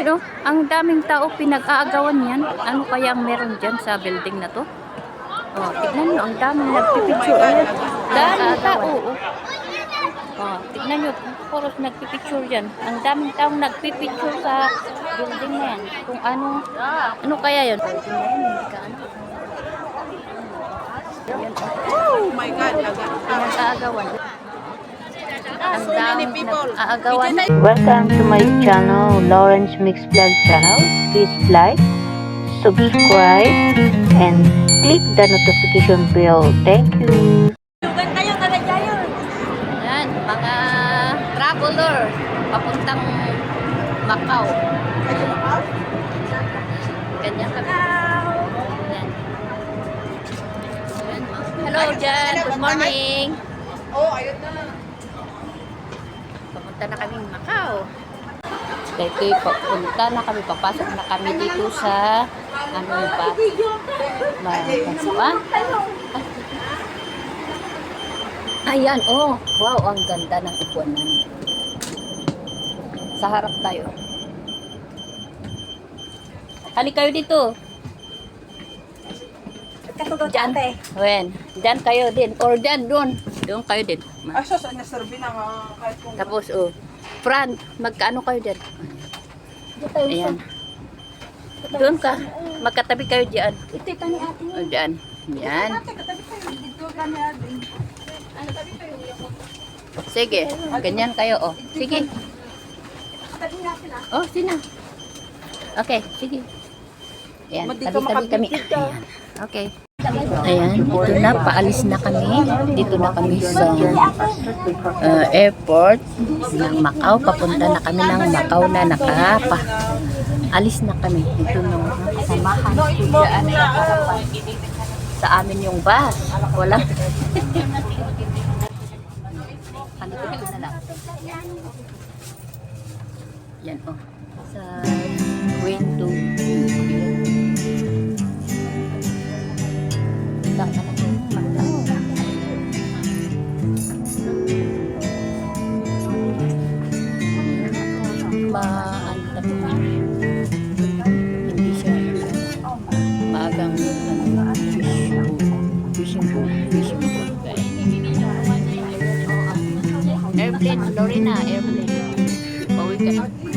Ayun oh, ang daming tao pinag-aagawan yan. Ano kaya ang meron dyan sa building na to? Oh, tignan nyo, ang daming nagpipicture. Ayan, daming tao. Oh. Oh, tignan nyo, poros nagpipicture dyan. Ang daming taong nagpipicture sa building na yan. Kung ano, ano kaya yun? Oh my God, pinag-aagawan. Ang So many people. Welcome to my channel, Lawrence Mix Vlog channel. Please like, subscribe, and click the notification bell. Thank you. Yan, mga traveler papuntang Macau. Ganyan kami. Yan. Hello, Jan. Good morning. Oh, ayun na. Papunta na kami Macau. Dito, papunta na kami. Papasok na kami dito sa ano ba? Magkasuan. Ayan, oh. Wow, ang ganda ng upuanan. Sa harap tayo. Hali kayo dito. Diyan. Wen, diyan kayo din. Or diyan, doon. Doon kayo din. Ah, siya, saan niya serve na mga kahit kung... Tapos, oh. Fran, magkaano kayo dyan? Ayan. Doon ka. Magkatabi kayo dyan. Ito ka ni ate. O, dyan. Yan. Sige. Ganyan kayo, oh. Sige. Katabi natin ah. Oh, sina. Okay, sige. Ayan, tabi-tabi kami. Ayan. Okay. Ayan, dito na, paalis na kami. Dito na kami sa uh, airport ng Macau. Papunta na kami ng Macau na nakapa. Alis na kami. Dito nung samahan ko dyan ay. Sa amin yung bus. Wala. Na. Yan, oh. Sa window. Maanta mo hindi siya maagang ano, fishing boat fishing boat airplane Lorena airplane pauwi ka na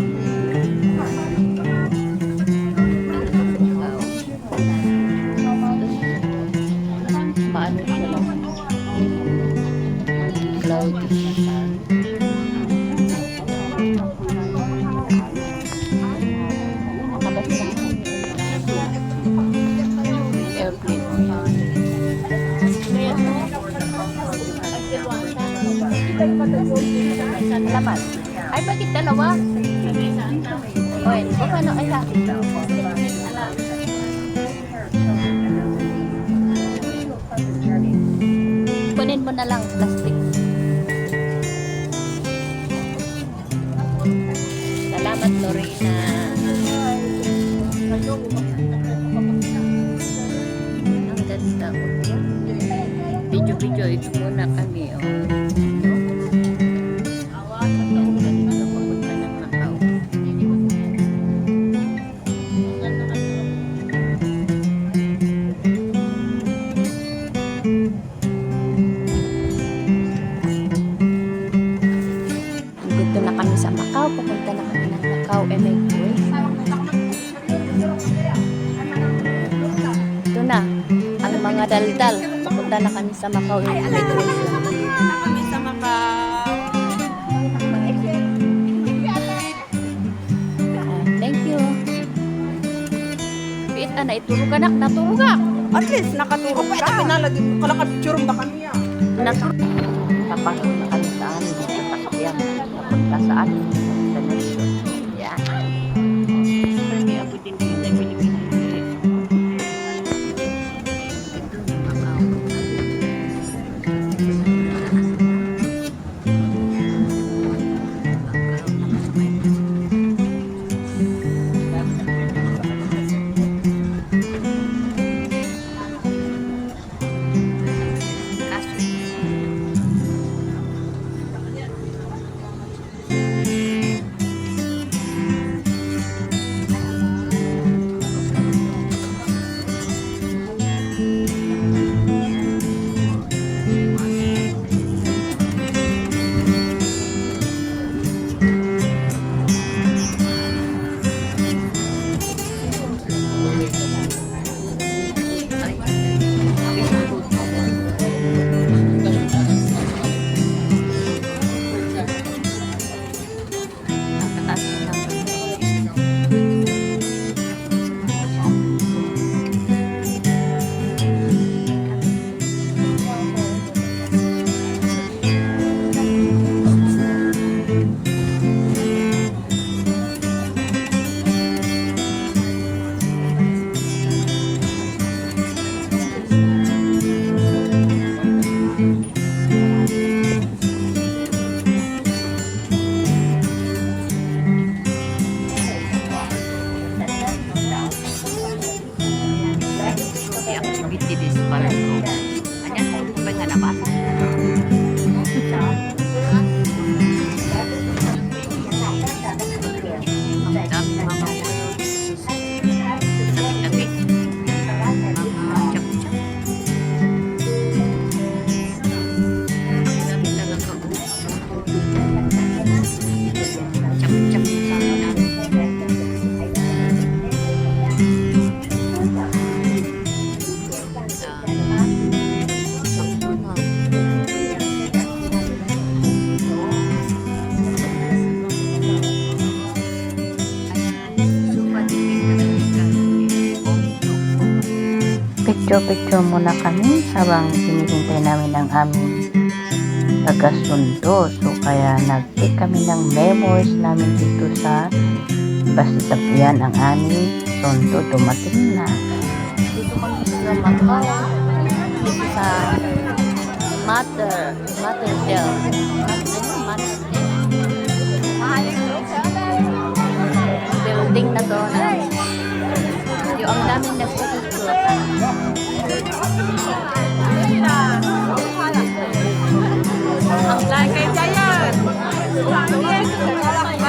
Oy, o paano? Daw. Kunin mo na lang plastic. Salamat, Lorena. Ang ganda ko. Video-video ito muna kami. Oh. Na. Ang mga daldal. Pupunta na kami sa Macau Immigration. Kami sa Macau. Ah, thank you. Piit na, ituro ka na. Naturo ka. At least, nakaturo ka. Ito pinalagay mo. Kalakapicture ba kami ah. Naturo. Papasok na kami sa amin. Sa sasakyan. Papunta sa amin. Picture-picture muna kami habang hinihintay namin ang aming taga-sundo. So, kaya nag-take kami ng memories namin dito sa basta yan ang aming sundo. Dumating na. Dito kami sa Macau. Dito sa Mother. Mother. Mother Building na to na. Yung ang daming nagpapicture. 我们今了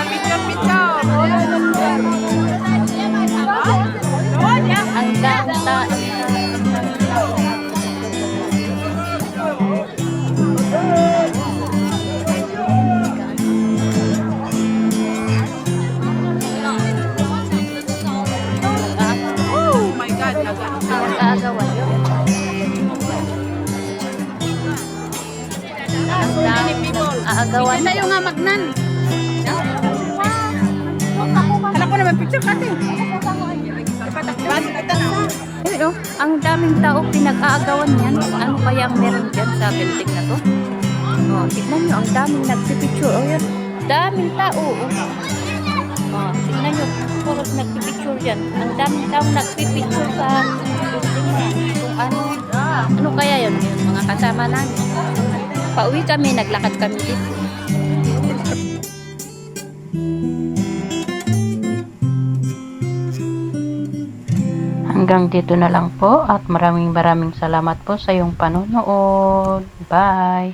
nag-aagawan. na yung nga magnan. Alam ko naman picture kasi. Na? Pero, ang daming tao pinag-aagawan yan. Ano kaya ang meron dyan sa building na to? Oh, tignan nyo, ang daming nagpipicture. Oh, yan. Daming tao. Oh, oh tignan nyo, puro nagpipicture dyan. Ang daming tao nagpipicture sa building na. yan. Kung ano, ano kaya yun? Yung mga kasama namin. Pauwi kami, naglakad kami dito. Hanggang dito na lang po at maraming maraming salamat po sa iyong panonood. Bye!